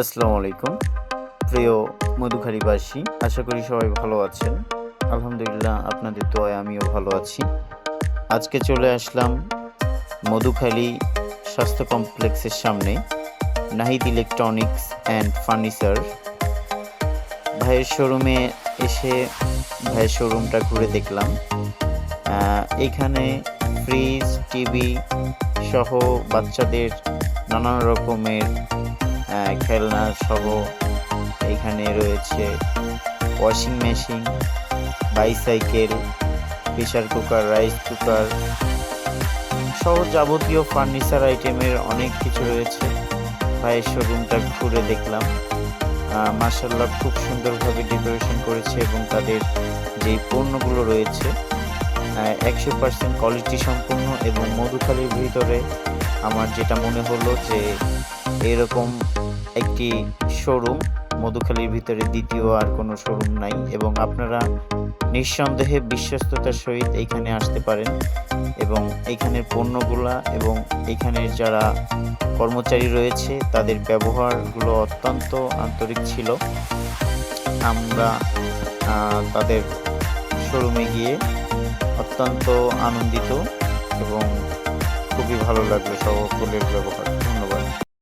আসসালামু আলাইকুম। প্রিয় মধুখালীবাসী, আশা করি সবাই ভালো আছেন। আলহামদুলিল্লাহ আপনাদের দোয়ায় আমিও ভালো আছি। আজকে চলে আসলাম মধুখালী স্বাস্থ্য কমপ্লেক্সের সামনে, নাহিদ ইলেকট্রনিক্স অ্যান্ড ফার্নিচার। ভাইয়ের শোরুমে এসে ভাইয়ের শোরুমটা ঘুরে দেখলাম। এখানে ফ্রিজ, টিভি সহ বাচ্চাদের নানান রকমের খেলনা সহ এখানে রয়েছে washing machine bicycle pressure cooker rice cooker সহ যাবতীয় ফার্নিচার আইটেমের অনেক কিছু রয়েছে। ভাইয়ের শোরুমটা ঘুরে দেখলাম। মার্শাল্লাহ খুব সুন্দরভাবে ডেকোরেশন করেছে এবং তাদের যেই পণ্যগুলো রয়েছে একশো পার্সেন্ট কোয়ালিটি সম্পন্ন এবং মধুখালির ভিতরে আমার যেটা মনে হলো যে এরকম একটি শোরুম মধুখালীর ভিতরে দ্বিতীয় আর কোনো শোরুম নাই এবং আপনারা নিঃসন্দেহে বিশ্বস্ততার সহিত এইখানে আসতে পারেন এবং এইখানের পণ্যগুলা এবং এইখানের যারা কর্মচারী রয়েছে, তাদের ব্যবহারগুলো অত্যন্ত আন্তরিক ছিল। আমরা তাদের শোরুমে গিয়ে অত্যন্ত আনন্দিত এবং খুবই ভালো লাগল সকলের ব্যবহার।